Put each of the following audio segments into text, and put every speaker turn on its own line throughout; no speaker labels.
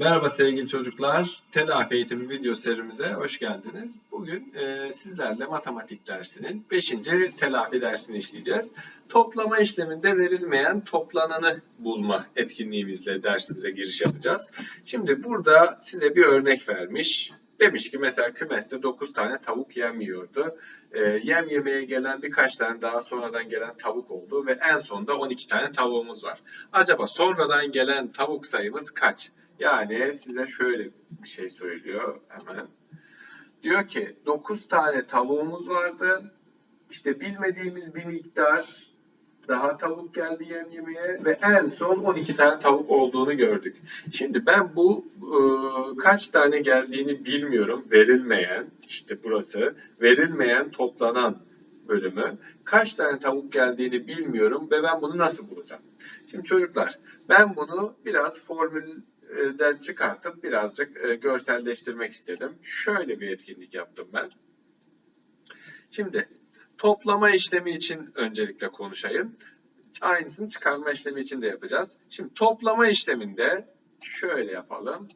Merhaba sevgili çocuklar. Telafi eğitimi video serimize hoş geldiniz. Bugün e, sizlerle matematik dersinin 5. telafi dersini işleyeceğiz. Toplama işleminde verilmeyen toplananı bulma etkinliğimizle dersimize giriş yapacağız. Şimdi burada size bir örnek vermiş. Demiş ki mesela kümeste 9 tane tavuk yem yiyordu. E, yem yemeye gelen birkaç tane daha sonradan gelen tavuk oldu ve en sonunda 12 tane tavuğumuz var. Acaba sonradan gelen tavuk sayımız kaç? Yani size şöyle bir şey söylüyor hemen. Diyor ki 9 tane tavuğumuz vardı. İşte bilmediğimiz bir miktar daha tavuk geldi yem yemeye ve en son 12 tane tavuk olduğunu gördük. Şimdi ben bu e, kaç tane geldiğini bilmiyorum. Verilmeyen işte burası verilmeyen toplanan bölümü. Kaç tane tavuk geldiğini bilmiyorum ve ben bunu nasıl bulacağım? Şimdi çocuklar ben bunu biraz formülden çıkartıp birazcık e, görselleştirmek istedim. Şöyle bir etkinlik yaptım ben. Şimdi toplama işlemi için öncelikle konuşayım. Aynısını çıkarma işlemi için de yapacağız. Şimdi toplama işleminde şöyle yapalım.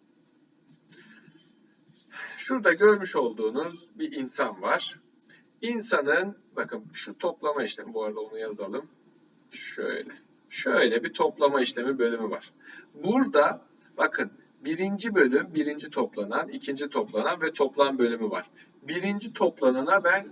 Şurada görmüş olduğunuz bir insan var. İnsanın, bakın şu toplama işlemi, bu arada onu yazalım. Şöyle. Şöyle bir toplama işlemi bölümü var. Burada bakın birinci bölüm, birinci toplanan, ikinci toplanan ve toplam bölümü var. Birinci toplanana ben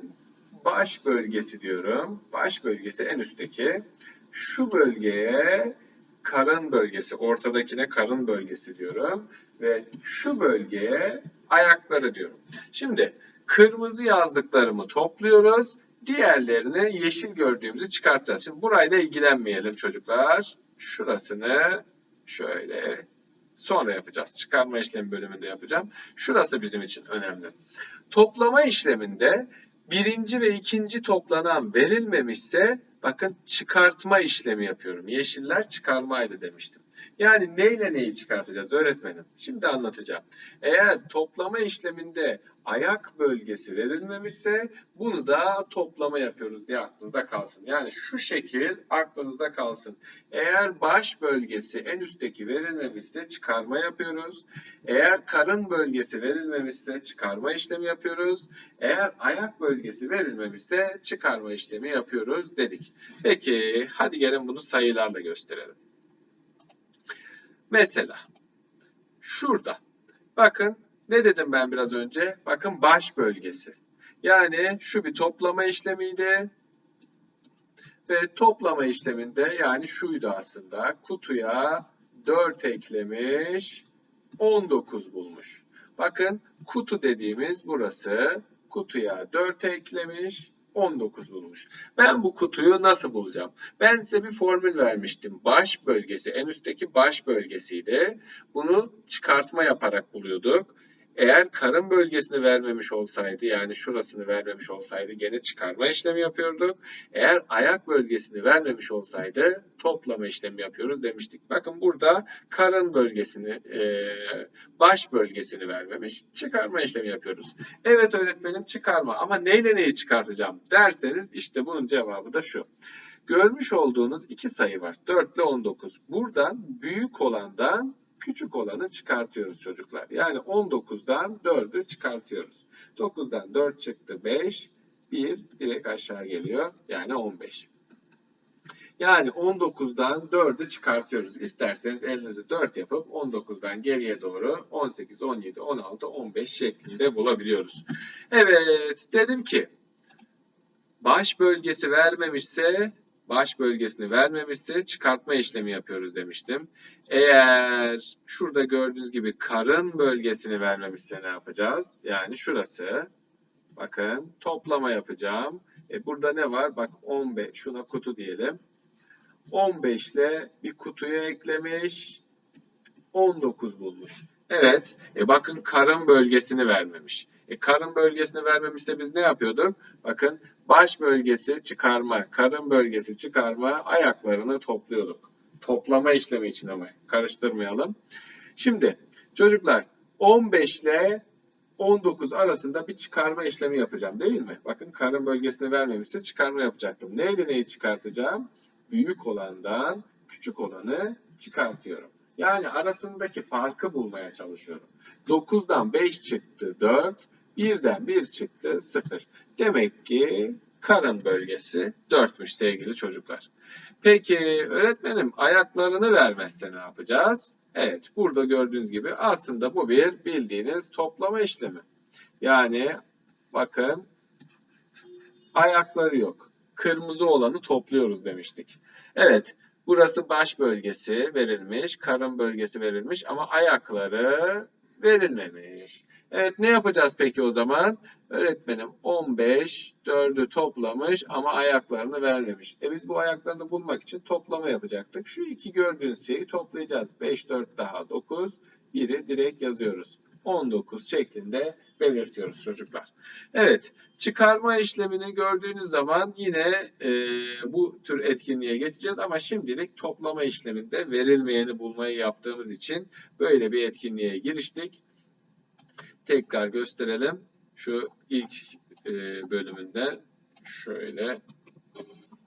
baş bölgesi diyorum. Baş bölgesi en üstteki. Şu bölgeye karın bölgesi, ortadakine karın bölgesi diyorum. Ve şu bölgeye ayakları diyorum. Şimdi kırmızı yazdıklarımı topluyoruz. Diğerlerini yeşil gördüğümüzü çıkartacağız. Şimdi burayla ilgilenmeyelim çocuklar. Şurasını şöyle sonra yapacağız. Çıkarma işlemi bölümünde yapacağım. Şurası bizim için önemli. Toplama işleminde birinci ve ikinci toplanan verilmemişse bakın çıkartma işlemi yapıyorum. Yeşiller çıkarmaydı demiştim. Yani neyle neyi çıkartacağız öğretmenim? Şimdi anlatacağım. Eğer toplama işleminde ayak bölgesi verilmemişse bunu da toplama yapıyoruz diye aklınızda kalsın. Yani şu şekil aklınızda kalsın. Eğer baş bölgesi en üstteki verilmemişse çıkarma yapıyoruz. Eğer karın bölgesi verilmemişse çıkarma işlemi yapıyoruz. Eğer ayak bölgesi verilmemişse çıkarma işlemi yapıyoruz dedik. Peki hadi gelin bunu sayılarla gösterelim. Mesela şurada bakın ne dedim ben biraz önce? Bakın baş bölgesi. Yani şu bir toplama işlemiydi. Ve toplama işleminde yani şuydu aslında. Kutuya 4 eklemiş 19 bulmuş. Bakın kutu dediğimiz burası. Kutuya 4 eklemiş 19 bulmuş. Ben bu kutuyu nasıl bulacağım? Ben size bir formül vermiştim. Baş bölgesi en üstteki baş bölgesiydi. Bunu çıkartma yaparak buluyorduk. Eğer karın bölgesini vermemiş olsaydı yani şurasını vermemiş olsaydı gene çıkarma işlemi yapıyorduk. Eğer ayak bölgesini vermemiş olsaydı toplama işlemi yapıyoruz demiştik. Bakın burada karın bölgesini, e, baş bölgesini vermemiş. Çıkarma işlemi yapıyoruz. Evet öğretmenim çıkarma ama neyle neyi çıkartacağım derseniz işte bunun cevabı da şu. Görmüş olduğunuz iki sayı var. 4 ile 19. Buradan büyük olandan küçük olanı çıkartıyoruz çocuklar. Yani 19'dan 4'ü çıkartıyoruz. 9'dan 4 çıktı 5. 1 direkt aşağı geliyor. Yani 15. Yani 19'dan 4'ü çıkartıyoruz. İsterseniz elinizi 4 yapıp 19'dan geriye doğru 18, 17, 16, 15 şeklinde bulabiliyoruz. Evet dedim ki baş bölgesi vermemişse baş bölgesini vermemişse çıkartma işlemi yapıyoruz demiştim. Eğer şurada gördüğünüz gibi karın bölgesini vermemişse ne yapacağız? Yani şurası. Bakın toplama yapacağım. E burada ne var? Bak 15 şuna kutu diyelim. 15 ile bir kutuya eklemiş. 19 bulmuş. Evet. E bakın karın bölgesini vermemiş. E karın bölgesini vermemişse biz ne yapıyorduk? Bakın baş bölgesi çıkarma, karın bölgesi çıkarma ayaklarını topluyorduk. Toplama işlemi için ama karıştırmayalım. Şimdi çocuklar 15 ile 19 arasında bir çıkarma işlemi yapacağım değil mi? Bakın karın bölgesini vermemişse çıkarma yapacaktım. Neyle neyi çıkartacağım? Büyük olandan küçük olanı çıkartıyorum. Yani arasındaki farkı bulmaya çalışıyorum. 9'dan 5 çıktı 4, 1'den 1 çıktı 0. Demek ki karın bölgesi 4'müş sevgili çocuklar. Peki öğretmenim ayaklarını vermezse ne yapacağız? Evet burada gördüğünüz gibi aslında bu bir bildiğiniz toplama işlemi. Yani bakın ayakları yok. Kırmızı olanı topluyoruz demiştik. Evet burası baş bölgesi verilmiş, karın bölgesi verilmiş ama ayakları verilmemiş. Evet ne yapacağız peki o zaman? Öğretmenim 15 4'ü toplamış ama ayaklarını vermemiş. E biz bu ayaklarını bulmak için toplama yapacaktık. Şu iki gördüğünüz şeyi toplayacağız. 5 4 daha 9 1'i direkt yazıyoruz. 19 şeklinde belirtiyoruz çocuklar. Evet, çıkarma işlemini gördüğünüz zaman yine e, bu tür etkinliğe geçeceğiz ama şimdilik toplama işleminde verilmeyeni bulmayı yaptığımız için böyle bir etkinliğe giriştik. Tekrar gösterelim. Şu ilk e, bölümünde şöyle.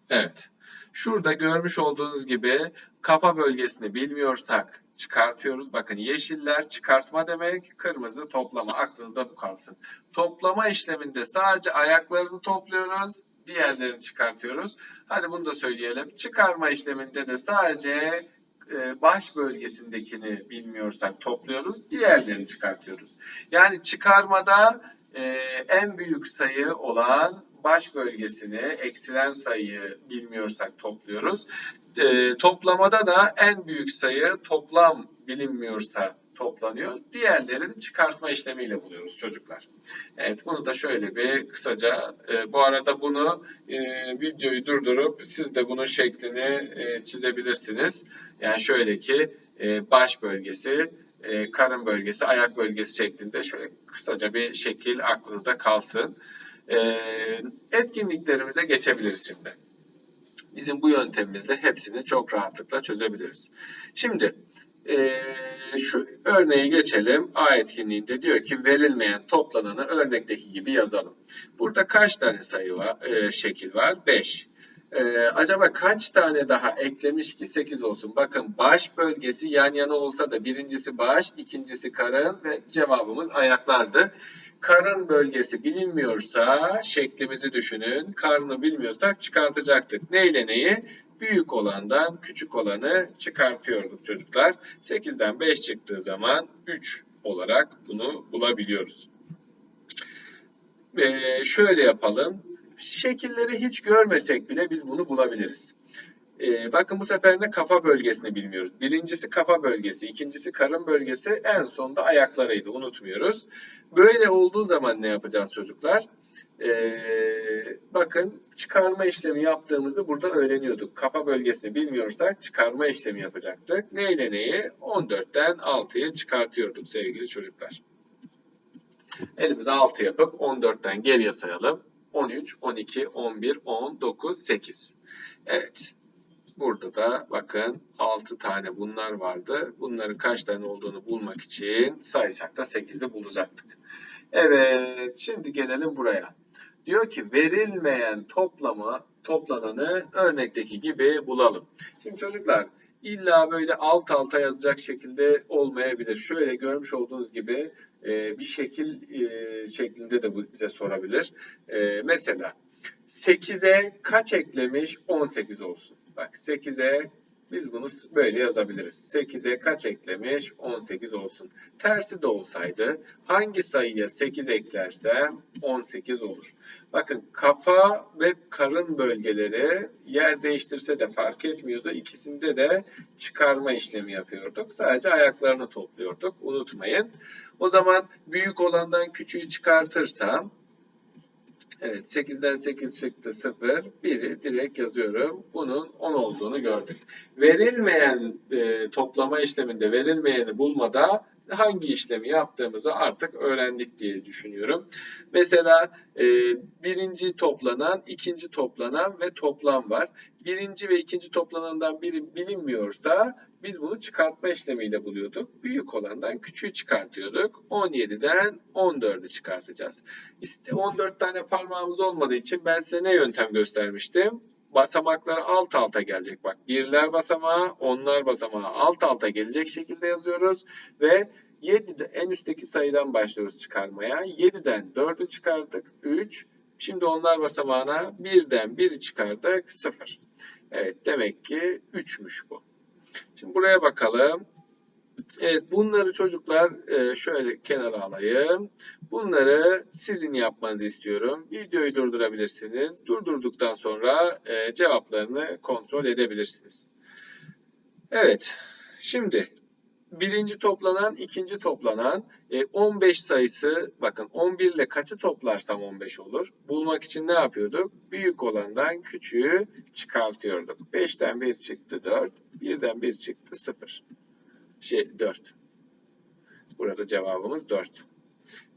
Evet. Şurada görmüş olduğunuz gibi kafa bölgesini bilmiyorsak çıkartıyoruz. Bakın yeşiller çıkartma demek, kırmızı toplama. Aklınızda bu kalsın. Toplama işleminde sadece ayaklarını topluyoruz, diğerlerini çıkartıyoruz. Hadi bunu da söyleyelim. Çıkarma işleminde de sadece e, baş bölgesindekini bilmiyorsak topluyoruz, diğerlerini çıkartıyoruz. Yani çıkarmada e, en büyük sayı olan baş bölgesini, eksilen sayıyı bilmiyorsak topluyoruz. E, toplamada da en büyük sayı toplam bilinmiyorsa toplanıyor. Diğerlerini çıkartma işlemiyle buluyoruz çocuklar. Evet bunu da şöyle bir kısaca e, bu arada bunu e, videoyu durdurup siz de bunun şeklini e, çizebilirsiniz. Yani şöyle ki e, baş bölgesi, e, karın bölgesi, ayak bölgesi şeklinde şöyle kısaca bir şekil aklınızda kalsın. E, etkinliklerimize geçebiliriz şimdi. Bizim bu yöntemimizle hepsini çok rahatlıkla çözebiliriz. Şimdi e, şu örneği geçelim. A etkinliğinde diyor ki verilmeyen toplananı örnekteki gibi yazalım. Burada kaç tane sayı var, e, şekil var? 5. E, acaba kaç tane daha eklemiş ki 8 olsun? Bakın baş bölgesi yan yana olsa da birincisi baş, ikincisi karın ve cevabımız ayaklardı. Karın bölgesi bilinmiyorsa şeklimizi düşünün. Karnı bilmiyorsak çıkartacaktık. Ne ile neyi? Büyük olandan küçük olanı çıkartıyorduk çocuklar. 8'den 5 çıktığı zaman 3 olarak bunu bulabiliyoruz. Ee, şöyle yapalım. Şekilleri hiç görmesek bile biz bunu bulabiliriz. Ee, bakın bu sefer de kafa bölgesini bilmiyoruz. Birincisi kafa bölgesi, ikincisi karın bölgesi, en sonda ayaklarıydı unutmuyoruz. Böyle olduğu zaman ne yapacağız çocuklar? Ee, bakın çıkarma işlemi yaptığımızı burada öğreniyorduk. Kafa bölgesini bilmiyorsak çıkarma işlemi yapacaktık. Ne neyi? 14'ten 6'yı çıkartıyorduk sevgili çocuklar. Elimize 6 yapıp 14'ten geriye sayalım. 13, 12, 11, 10, 9, 8. Evet. Burada da bakın 6 tane bunlar vardı. Bunların kaç tane olduğunu bulmak için saysak da 8'i bulacaktık. Evet, şimdi gelelim buraya. Diyor ki verilmeyen toplamı toplananı örnekteki gibi bulalım. Şimdi çocuklar illa böyle alt alta yazacak şekilde olmayabilir. Şöyle görmüş olduğunuz gibi e, bir şekil e, şeklinde de bize sorabilir. E, mesela 8'e kaç eklemiş? 18 olsun. Bak 8'e biz bunu böyle yazabiliriz. 8'e kaç eklemiş? 18 olsun. Tersi de olsaydı hangi sayıya 8 eklersem 18 olur. Bakın kafa ve karın bölgeleri yer değiştirse de fark etmiyordu. İkisinde de çıkarma işlemi yapıyorduk. Sadece ayaklarını topluyorduk. Unutmayın. O zaman büyük olandan küçüğü çıkartırsam Evet 8'den 8 çıktı 0. 1'i direkt yazıyorum. Bunun 10 olduğunu gördük. Verilmeyen e, toplama işleminde verilmeyeni bulmada hangi işlemi yaptığımızı artık öğrendik diye düşünüyorum. Mesela e, birinci toplanan, ikinci toplanan ve toplam var. Birinci ve ikinci toplanandan biri bilinmiyorsa biz bunu çıkartma işlemiyle buluyorduk. Büyük olandan küçüğü çıkartıyorduk. 17'den 14'ü çıkartacağız. İşte 14 tane parmağımız olmadığı için ben size ne yöntem göstermiştim? Basamakları alt alta gelecek. Bak birler basamağı, onlar basamağı alt alta gelecek şekilde yazıyoruz. Ve 7'de en üstteki sayıdan başlıyoruz çıkarmaya. 7'den 4'ü çıkardık 3. Şimdi onlar basamağına 1'den 1'i çıkardık 0. Evet demek ki 3'müş bu. Şimdi buraya bakalım. Evet bunları çocuklar e, şöyle kenara alayım. Bunları sizin yapmanızı istiyorum. Videoyu durdurabilirsiniz. Durdurduktan sonra e, cevaplarını kontrol edebilirsiniz. Evet. Şimdi birinci toplanan, ikinci toplanan e, 15 sayısı bakın 11 ile kaçı toplarsam 15 olur. Bulmak için ne yapıyorduk? Büyük olandan küçüğü çıkartıyorduk. 5'ten 1 çıktı 4, 1'den 1 çıktı 0 şey 4. Burada cevabımız 4.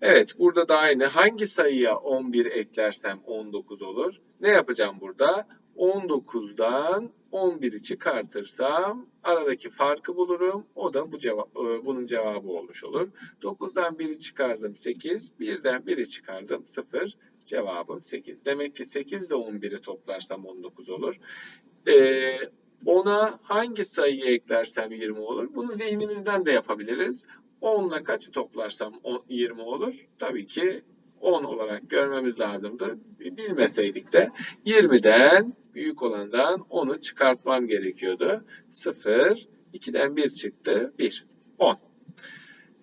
Evet burada da aynı. Hangi sayıya 11 eklersem 19 olur? Ne yapacağım burada? 19'dan 11'i çıkartırsam aradaki farkı bulurum. O da bu cevap e, bunun cevabı olmuş olur. 9'dan 1'i çıkardım 8, 1'den 1'i çıkardım 0. Cevabım 8. Demek ki 8 ile 11'i toplarsam 19 olur. Ee, ona hangi sayıyı eklersem 20 olur? Bunu zihnimizden de yapabiliriz. 10 ile kaçı toplarsam 20 olur? Tabii ki 10 olarak görmemiz lazımdı. Bilmeseydik de 20'den büyük olandan 10'u çıkartmam gerekiyordu. 0, 2'den 1 çıktı, 1, 10.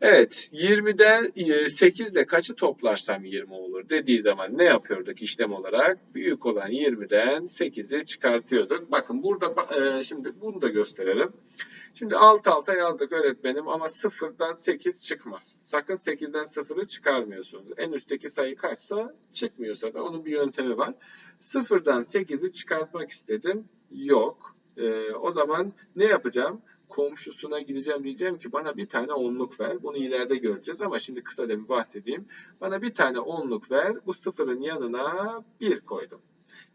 Evet, 20'den 8 ile kaçı toplarsam 20 olur dediği zaman ne yapıyorduk işlem olarak? Büyük olan 20'den 8'i çıkartıyorduk. Bakın burada e, şimdi bunu da gösterelim. Şimdi alt alta yazdık öğretmenim ama 0'dan 8 çıkmaz. Sakın 8'den 0'ı çıkarmıyorsunuz. En üstteki sayı kaçsa çıkmıyorsa da onun bir yöntemi var. 0'dan 8'i çıkartmak istedim. Yok. Ee, o zaman ne yapacağım? Komşusuna gideceğim diyeceğim ki bana bir tane onluk ver. Bunu ileride göreceğiz ama şimdi kısaca bir bahsedeyim. Bana bir tane onluk ver. Bu sıfırın yanına 1 koydum.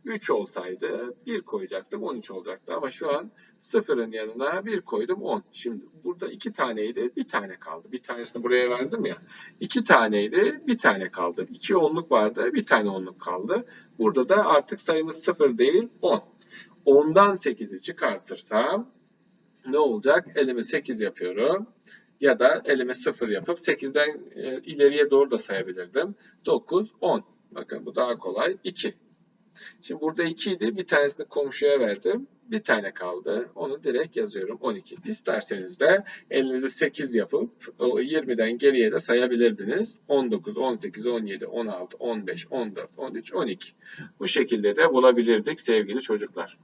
3 olsaydı 1 koyacaktım 13 olacaktı ama şu an sıfırın yanına 1 koydum 10. Şimdi burada 2 taneydi bir tane kaldı. Bir tanesini buraya verdim ya. 2 taneydi bir tane kaldı. 2 onluk vardı bir tane onluk kaldı. Burada da artık sayımız 0 değil 10. 10'dan 8'i çıkartırsam ne olacak? Elime 8 yapıyorum. Ya da elime 0 yapıp 8'den e, ileriye doğru da sayabilirdim. 9, 10. Bakın bu daha kolay. 2. Şimdi burada 2 idi. Bir tanesini komşuya verdim. Bir tane kaldı. Onu direkt yazıyorum. 12. İsterseniz de elinizi 8 yapıp o 20'den geriye de sayabilirdiniz. 19, 18, 17, 16, 15, 14, 13, 12. Bu şekilde de bulabilirdik sevgili çocuklar.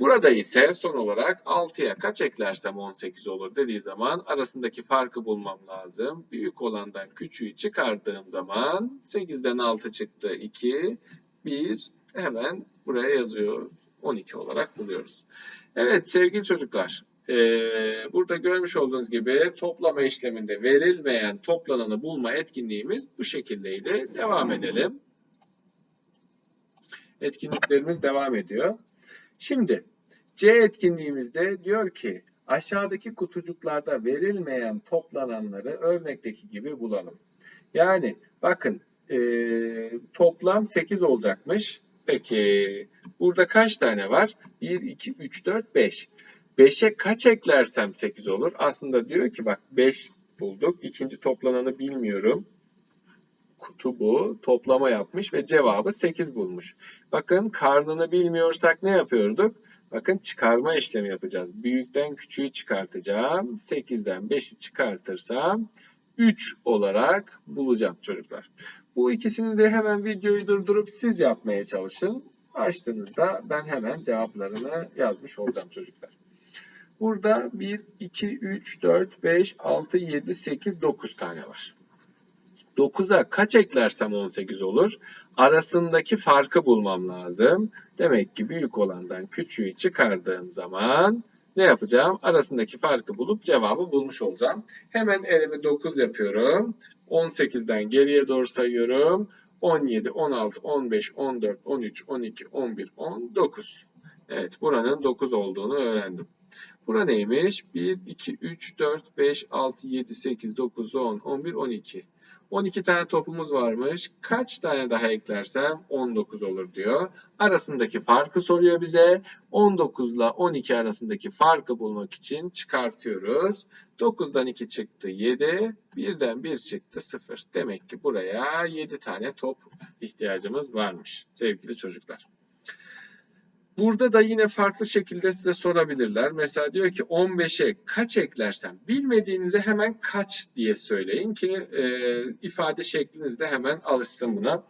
Burada ise son olarak 6'ya kaç eklersem 18 olur dediği zaman arasındaki farkı bulmam lazım. Büyük olandan küçüğü çıkardığım zaman 8'den 6 çıktı 2, 1 hemen buraya yazıyor 12 olarak buluyoruz. Evet sevgili çocuklar burada görmüş olduğunuz gibi toplama işleminde verilmeyen toplananı bulma etkinliğimiz bu şekildeydi. Devam edelim. Etkinliklerimiz devam ediyor. Şimdi C etkinliğimizde diyor ki aşağıdaki kutucuklarda verilmeyen toplananları örnekteki gibi bulalım. Yani bakın e, toplam 8 olacakmış. Peki burada kaç tane var? 1, 2, 3, 4, 5. 5'e kaç eklersem 8 olur? Aslında diyor ki bak 5 bulduk. İkinci toplananı bilmiyorum kutu bu. Toplama yapmış ve cevabı 8 bulmuş. Bakın karnını bilmiyorsak ne yapıyorduk? Bakın çıkarma işlemi yapacağız. Büyükten küçüğü çıkartacağım. 8'den 5'i çıkartırsam 3 olarak bulacağım çocuklar. Bu ikisini de hemen videoyu durdurup siz yapmaya çalışın. Açtığınızda ben hemen cevaplarını yazmış olacağım çocuklar. Burada 1, 2, 3, 4, 5, 6, 7, 8, 9 tane var. 9'a kaç eklersem 18 olur? Arasındaki farkı bulmam lazım. Demek ki büyük olandan küçüğü çıkardığım zaman ne yapacağım? Arasındaki farkı bulup cevabı bulmuş olacağım. Hemen elimi 9 yapıyorum. 18'den geriye doğru sayıyorum. 17, 16, 15, 14, 13, 12, 11, 10, 9. Evet buranın 9 olduğunu öğrendim. Bura neymiş? 1, 2, 3, 4, 5, 6, 7, 8, 9, 10, 11, 12. 12 tane topumuz varmış. Kaç tane daha eklersem 19 olur diyor. Arasındaki farkı soruyor bize. 19 ile 12 arasındaki farkı bulmak için çıkartıyoruz. 9'dan 2 çıktı 7. 1'den 1 çıktı 0. Demek ki buraya 7 tane top ihtiyacımız varmış sevgili çocuklar. Burada da yine farklı şekilde size sorabilirler. Mesela diyor ki 15'e kaç eklersem bilmediğinize hemen kaç diye söyleyin ki e, ifade şeklinizde hemen alışsın buna.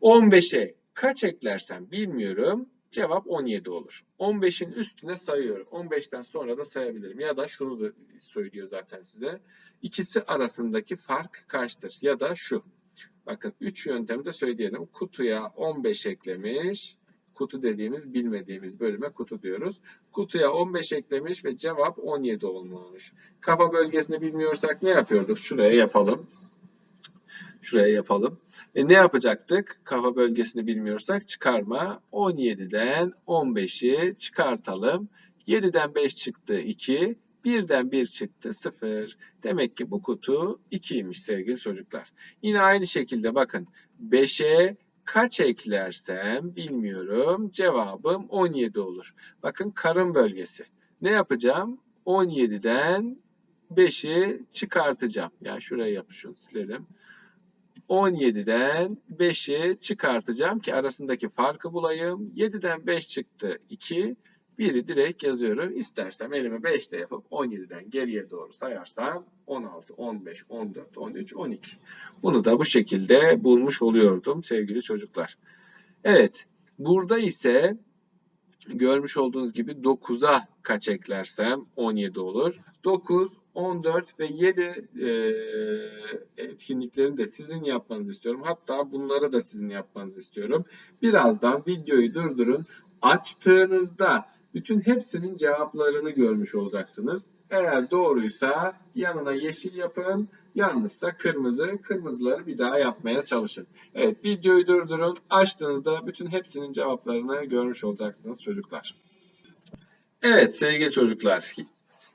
15'e kaç eklersem bilmiyorum. Cevap 17 olur. 15'in üstüne sayıyorum. 15'ten sonra da sayabilirim. Ya da şunu da söylüyor zaten size. İkisi arasındaki fark kaçtır? Ya da şu. Bakın 3 yöntemi de söyleyelim. Kutuya 15 eklemiş. Kutu dediğimiz bilmediğimiz bölüme kutu diyoruz. Kutuya 15 eklemiş ve cevap 17 olmuş. Kafa bölgesini bilmiyorsak ne yapıyorduk? Şuraya yapalım. Şuraya yapalım. E ne yapacaktık? Kafa bölgesini bilmiyorsak çıkarma. 17'den 15'i çıkartalım. 7'den 5 çıktı 2. 1'den 1 çıktı 0. Demek ki bu kutu 2'ymiş sevgili çocuklar. Yine aynı şekilde bakın 5'e kaç eklersem bilmiyorum. Cevabım 17 olur. Bakın karın bölgesi. Ne yapacağım? 17'den 5'i çıkartacağım. Yani şuraya yapışın silelim. 17'den 5'i çıkartacağım ki arasındaki farkı bulayım. 7'den 5 çıktı 2. Biri direkt yazıyorum. İstersem elime 5 de yapıp 17'den geriye doğru sayarsam 16, 15, 14, 13, 12. Bunu da bu şekilde bulmuş oluyordum sevgili çocuklar. Evet. Burada ise görmüş olduğunuz gibi 9'a kaç eklersem 17 olur. 9, 14 ve 7 e, etkinliklerini de sizin yapmanızı istiyorum. Hatta bunları da sizin yapmanızı istiyorum. Birazdan videoyu durdurun. Açtığınızda bütün hepsinin cevaplarını görmüş olacaksınız. Eğer doğruysa yanına yeşil yapın, yanlışsa kırmızı. Kırmızıları bir daha yapmaya çalışın. Evet videoyu durdurun. Açtığınızda bütün hepsinin cevaplarını görmüş olacaksınız çocuklar. Evet sevgili çocuklar.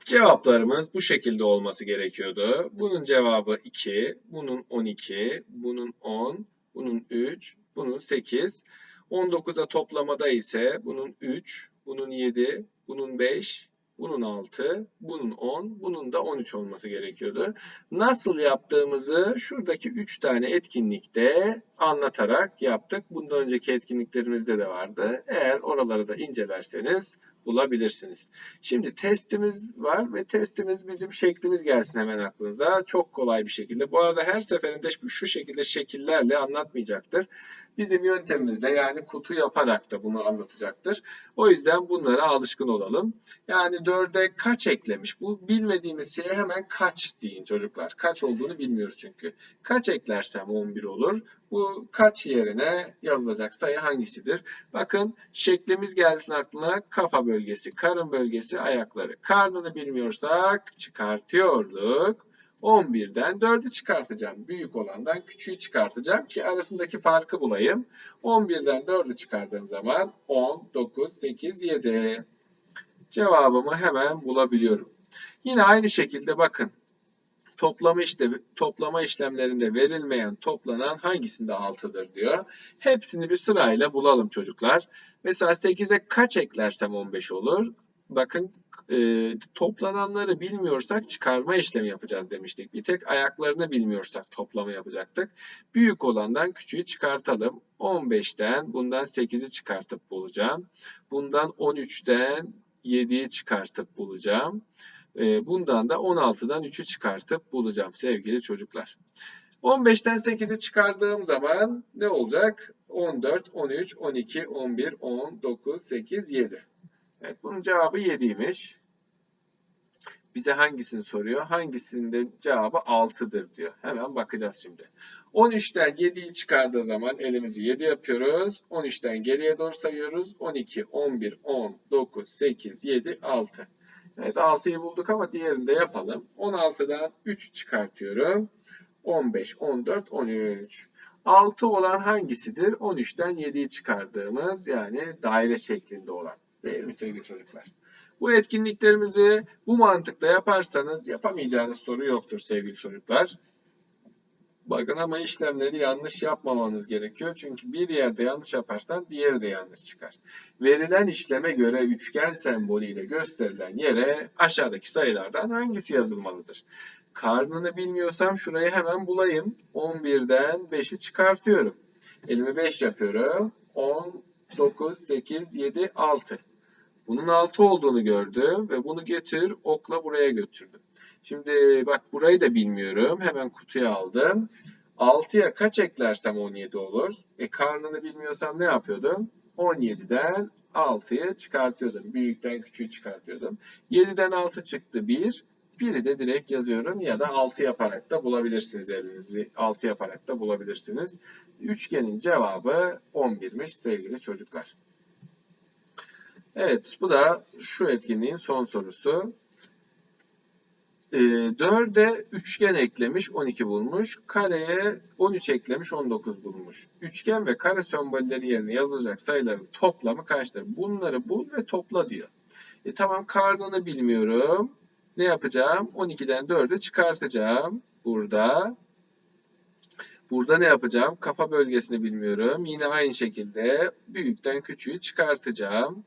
Cevaplarımız bu şekilde olması gerekiyordu. Bunun cevabı 2, bunun 12, bunun 10, bunun 3, bunun 8. 19'a toplamada ise bunun 3, bunun 7, bunun 5, bunun 6, bunun 10, bunun da 13 olması gerekiyordu. Nasıl yaptığımızı şuradaki 3 tane etkinlikte anlatarak yaptık. Bundan önceki etkinliklerimizde de vardı. Eğer oraları da incelerseniz bulabilirsiniz. Şimdi testimiz var ve testimiz bizim şeklimiz gelsin hemen aklınıza. Çok kolay bir şekilde. Bu arada her seferinde şu şekilde şekillerle anlatmayacaktır. Bizim yöntemimizle yani kutu yaparak da bunu anlatacaktır. O yüzden bunlara alışkın olalım. Yani 4'e kaç eklemiş? Bu bilmediğimiz şeye hemen kaç deyin çocuklar. Kaç olduğunu bilmiyoruz çünkü. Kaç eklersem 11 olur. Bu kaç yerine yazılacak sayı hangisidir? Bakın şeklimiz gelsin aklına kafa bölgesi, karın bölgesi, ayakları. Karnını bilmiyorsak çıkartıyorduk. 11'den 4'ü çıkartacağım. Büyük olandan küçüğü çıkartacağım ki arasındaki farkı bulayım. 11'den 4'ü çıkardığım zaman 10, 9, 8, 7. Cevabımı hemen bulabiliyorum. Yine aynı şekilde bakın toplama işte toplama işlemlerinde verilmeyen toplanan hangisinde 6'dır diyor. Hepsini bir sırayla bulalım çocuklar. Mesela 8'e kaç eklersem 15 olur? Bakın e, toplananları bilmiyorsak çıkarma işlemi yapacağız demiştik. Bir tek ayaklarını bilmiyorsak toplama yapacaktık. Büyük olandan küçüğü çıkartalım. 15'ten bundan 8'i çıkartıp bulacağım. Bundan 13'ten 7'yi çıkartıp bulacağım. E, bundan da 16'dan 3'ü çıkartıp bulacağım sevgili çocuklar. 15'ten 8'i çıkardığım zaman ne olacak? 14, 13, 12, 11, 10, 9, 8, 7. Evet bunun cevabı 7'ymiş. Bize hangisini soruyor? Hangisinde cevabı 6'dır diyor. Hemen bakacağız şimdi. 13'ten 7'yi çıkardığı zaman elimizi 7 yapıyoruz. 13'ten geriye doğru sayıyoruz. 12, 11, 10, 9, 8, 7, 6. Evet 6'yı bulduk ama diğerini de yapalım. 16'dan 3 çıkartıyorum. 15, 14, 13. 6 olan hangisidir? 13'ten 7'yi çıkardığımız yani daire şeklinde olan. Değil mi sevgili çocuklar? Bu etkinliklerimizi bu mantıkla yaparsanız yapamayacağınız soru yoktur sevgili çocuklar. Bakın ama işlemleri yanlış yapmamanız gerekiyor. Çünkü bir yerde yanlış yaparsan diğeri de yanlış çıkar. Verilen işleme göre üçgen sembolüyle gösterilen yere aşağıdaki sayılardan hangisi yazılmalıdır? Karnını bilmiyorsam şurayı hemen bulayım. 11'den 5'i çıkartıyorum. Elimi 5 yapıyorum. 10, 9, 8, 7, 6. Bunun 6 olduğunu gördüm ve bunu getir okla buraya götürdüm. Şimdi bak burayı da bilmiyorum. Hemen kutuya aldım. 6'ya kaç eklersem 17 olur? E karnını bilmiyorsam ne yapıyordum? 17'den 6'yı çıkartıyordum. Büyükten küçüğü çıkartıyordum. 7'den 6 çıktı 1. 1'i de direkt yazıyorum ya da 6 yaparak da bulabilirsiniz elinizi. 6 yaparak da bulabilirsiniz. Üçgenin cevabı 11'miş sevgili çocuklar. Evet bu da şu etkinliğin son sorusu. E, 4'e üçgen eklemiş 12 bulmuş. Kareye 13 eklemiş 19 bulmuş. Üçgen ve kare sembolleri yerine yazılacak sayıların toplamı kaçtır? Bunları bul ve topla diyor. E, tamam karnını bilmiyorum. Ne yapacağım? 12'den 4'ü çıkartacağım. Burada. Burada ne yapacağım? Kafa bölgesini bilmiyorum. Yine aynı şekilde büyükten küçüğü çıkartacağım.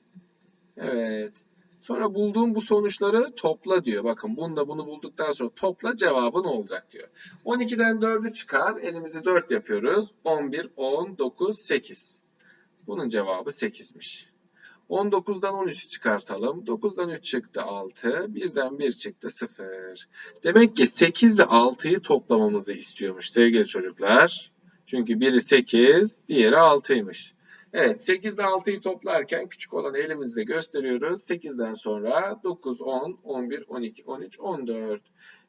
Evet. Sonra bulduğum bu sonuçları topla diyor. Bakın bunu da bunu bulduktan sonra topla cevabı ne olacak diyor. 12'den 4'ü çıkar. Elimizi 4 yapıyoruz. 11, 10, 9, 8. Bunun cevabı 8'miş. 19'dan 13'ü çıkartalım. 9'dan 3 çıktı 6. 1'den 1 çıktı 0. Demek ki 8 ile 6'yı toplamamızı istiyormuş sevgili çocuklar. Çünkü biri 8, diğeri 6'ymış. Evet 8 ile 6'yı toplarken küçük olanı elimizde gösteriyoruz. 8'den sonra 9, 10, 11, 12, 13, 14.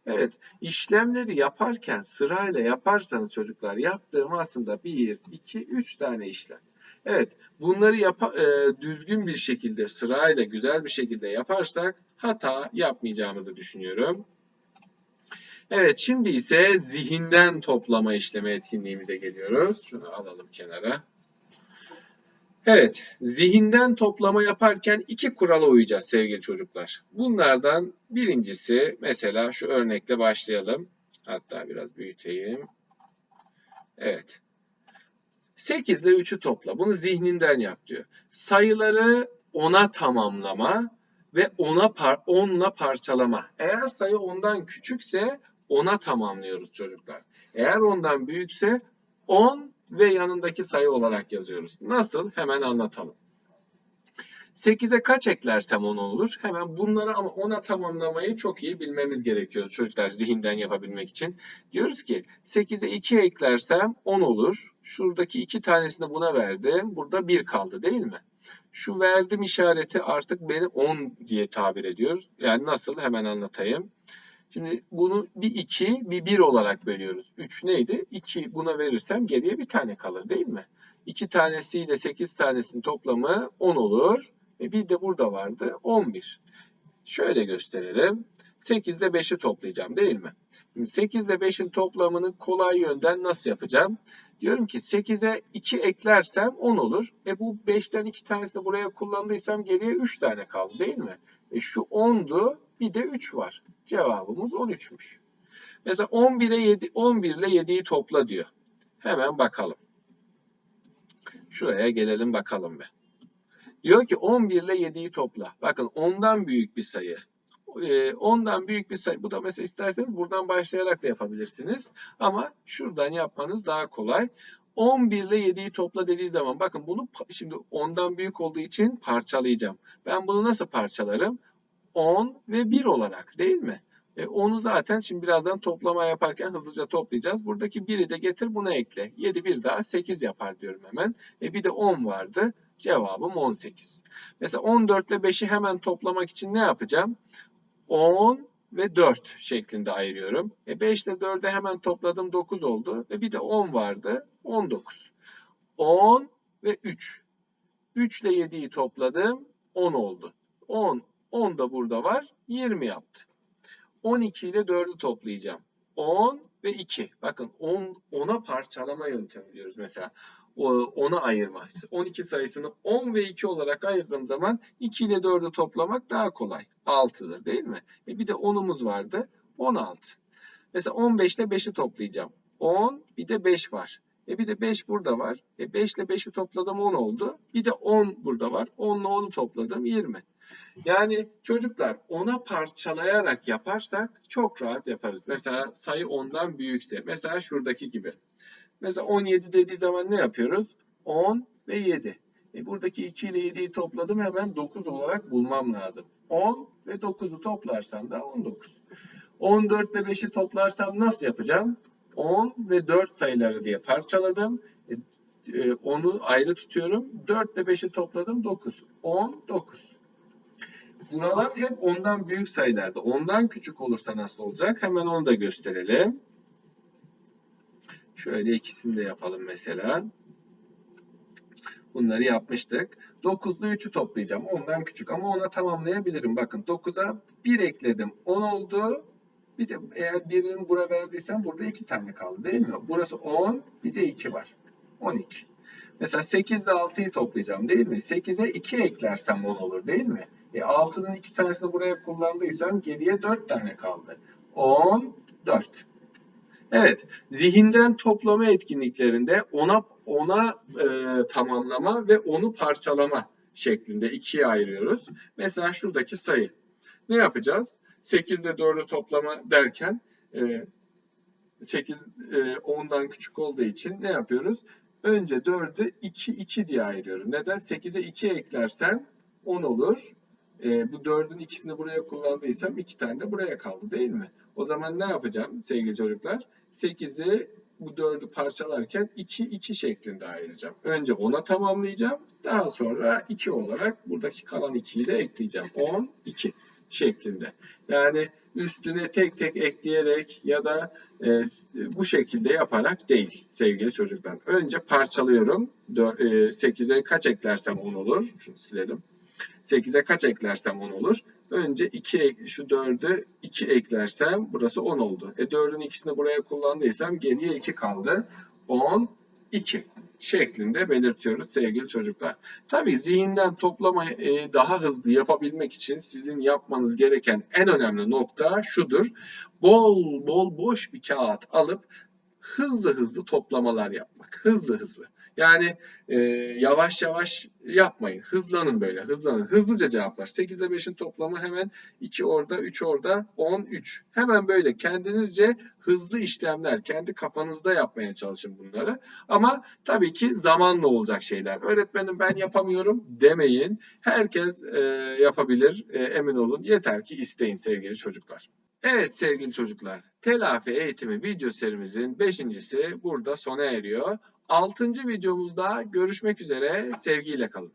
Evet işlemleri yaparken sırayla yaparsanız çocuklar yaptığım aslında 1, 2, 3 tane işlem. Evet bunları yapa, e, düzgün bir şekilde sırayla güzel bir şekilde yaparsak hata yapmayacağımızı düşünüyorum. Evet şimdi ise zihinden toplama işlemi etkinliğimize geliyoruz. Şunu alalım kenara. Evet, zihinden toplama yaparken iki kurala uyacağız sevgili çocuklar. Bunlardan birincisi mesela şu örnekle başlayalım. Hatta biraz büyüteyim. Evet. 8 ile 3'ü topla. Bunu zihninden yap diyor. Sayıları 10'a tamamlama ve 10'a par 10'la parçalama. Eğer sayı 10'dan küçükse 10'a tamamlıyoruz çocuklar. Eğer ondan büyükse 10 ve yanındaki sayı olarak yazıyoruz. Nasıl? Hemen anlatalım. 8'e kaç eklersem 10 olur? Hemen bunları ama 10'a tamamlamayı çok iyi bilmemiz gerekiyor çocuklar zihinden yapabilmek için. Diyoruz ki 8'e 2 eklersem 10 olur. Şuradaki iki tanesini buna verdim. Burada 1 kaldı değil mi? Şu verdim işareti artık beni 10 diye tabir ediyoruz. Yani nasıl? Hemen anlatayım. Şimdi bunu bir 2, bir 1 olarak bölüyoruz. 3 neydi? 2 buna verirsem geriye bir tane kalır değil mi? 2 tanesiyle 8 tanesinin toplamı 10 olur. E bir de burada vardı 11. Şöyle gösterelim. 8 ile 5'i toplayacağım değil mi? Şimdi 8 ile 5'in toplamını kolay yönden nasıl yapacağım? Diyorum ki 8'e 2 eklersem 10 olur. E bu 5'ten 2 tanesini buraya kullandıysam geriye 3 tane kaldı değil mi? E şu 10'du bir de 3 var. Cevabımız 13'müş. Mesela 11'e 7 11 ile 7'yi topla diyor. Hemen bakalım. Şuraya gelelim bakalım be. Diyor ki 11 ile 7'yi topla. Bakın 10'dan büyük bir sayı. 10'dan büyük bir sayı. Bu da mesela isterseniz buradan başlayarak da yapabilirsiniz. Ama şuradan yapmanız daha kolay. 11 ile 7'yi topla dediği zaman bakın bunu şimdi 10'dan büyük olduğu için parçalayacağım. Ben bunu nasıl parçalarım? 10 ve 1 olarak değil mi? E, onu zaten şimdi birazdan toplama yaparken hızlıca toplayacağız. Buradaki 1'i de getir buna ekle. 7 bir daha 8 yapar diyorum hemen. E, bir de 10 vardı. Cevabım 18. Mesela 14 ile 5'i hemen toplamak için ne yapacağım? 10 ve 4 şeklinde ayırıyorum. E 5 ile 4'ü hemen topladım 9 oldu. Ve bir de 10 vardı. 19. 10 ve 3. 3 ile 7'yi topladım. 10 oldu. 10. 10 da burada var. 20 yaptı. 12 ile 4'ü toplayacağım. 10 ve 2. Bakın 10, 10'a parçalama yöntemi diyoruz mesela. 10'a ayırma. 12 sayısını 10 ve 2 olarak ayırdığım zaman 2 ile 4'ü toplamak daha kolay. 6'dır değil mi? E bir de 10'umuz vardı. 16. Mesela 15 ile 5'i toplayacağım. 10 bir de 5 var. E bir de 5 burada var. E 5 ile 5'i topladım 10 oldu. Bir de 10 burada var. 10 ile 10'u topladım 20. Yani çocuklar 10'a parçalayarak yaparsak çok rahat yaparız. Mesela sayı 10'dan büyükse. Mesela şuradaki gibi. Mesela 17 dediği zaman ne yapıyoruz? 10 ve 7. E buradaki 2 ile 7'yi topladım hemen 9 olarak bulmam lazım. 10 ve 9'u toplarsam da 19. 14 ile 5'i toplarsam nasıl yapacağım? 10 ve 4 sayıları diye parçaladım. E, e, Onu ayrı tutuyorum. 4 ile 5'i topladım 9. 10, 9. Buralar hep ondan büyük sayılarda. Ondan küçük olursa nasıl olacak? Hemen onu da gösterelim. Şöyle ikisini de yapalım mesela. Bunları yapmıştık. 9 ile 3'ü toplayacağım. Ondan küçük ama ona tamamlayabilirim. Bakın 9'a 1 ekledim. 10 oldu. Bir de eğer birini buraya verdiysem burada 2 tane kaldı değil mi? Burası 10 bir de 2 var. 12. Mesela 8 ile 6'yı toplayacağım değil mi? 8'e 2 eklersem 10 olur değil mi? E 6'nın 2 tanesini buraya kullandıysam geriye 4 tane kaldı. 10, 4. Evet, zihinden toplama etkinliklerinde ona ona e, tamamlama ve onu parçalama şeklinde ikiye ayırıyoruz. Mesela şuradaki sayı. Ne yapacağız? 8 ile 4'ü toplama derken e, 8 e, 10'dan küçük olduğu için ne yapıyoruz? Önce 4'ü 2 2 diye ayırıyoruz. Neden? 8'e 2 eklersem 10 olur. E, bu 4'ün ikisini buraya kullandıysam 2 tane de buraya kaldı değil mi? O zaman ne yapacağım sevgili çocuklar? 8'i bu 4'ü parçalarken 2 2 şeklinde ayıracağım. Önce 10'a tamamlayacağım. Daha sonra 2 olarak buradaki kalan 2'yi de ekleyeceğim. 10 2 şeklinde. Yani üstüne tek tek ekleyerek ya da e, bu şekilde yaparak değil sevgili çocuklar. Önce parçalıyorum. 8'e kaç eklersem 10 olur. Şunu silelim. 8'e kaç eklersem 10 olur. Önce 2 şu 4'ü 2 eklersem burası 10 oldu. E 4'ün ikisini buraya kullandıysam geriye 2 kaldı. 10 2 şeklinde belirtiyoruz sevgili çocuklar. Tabii zihinden toplamayı e, daha hızlı yapabilmek için sizin yapmanız gereken en önemli nokta şudur. Bol bol boş bir kağıt alıp hızlı hızlı toplamalar yapmak. Hızlı hızlı. Yani e, yavaş yavaş yapmayın. Hızlanın böyle. Hızlanın. Hızlıca cevaplar. 8 ile 5'in toplamı hemen 2 orada, 3 orada, 10, 3. Hemen böyle kendinizce hızlı işlemler kendi kafanızda yapmaya çalışın bunları. Ama tabii ki zamanla olacak şeyler. Öğretmenim ben yapamıyorum demeyin. Herkes e, yapabilir. E, emin olun. Yeter ki isteyin sevgili çocuklar. Evet sevgili çocuklar, telafi eğitimi video serimizin beşincisi burada sona eriyor. Altıncı videomuzda görüşmek üzere, sevgiyle kalın.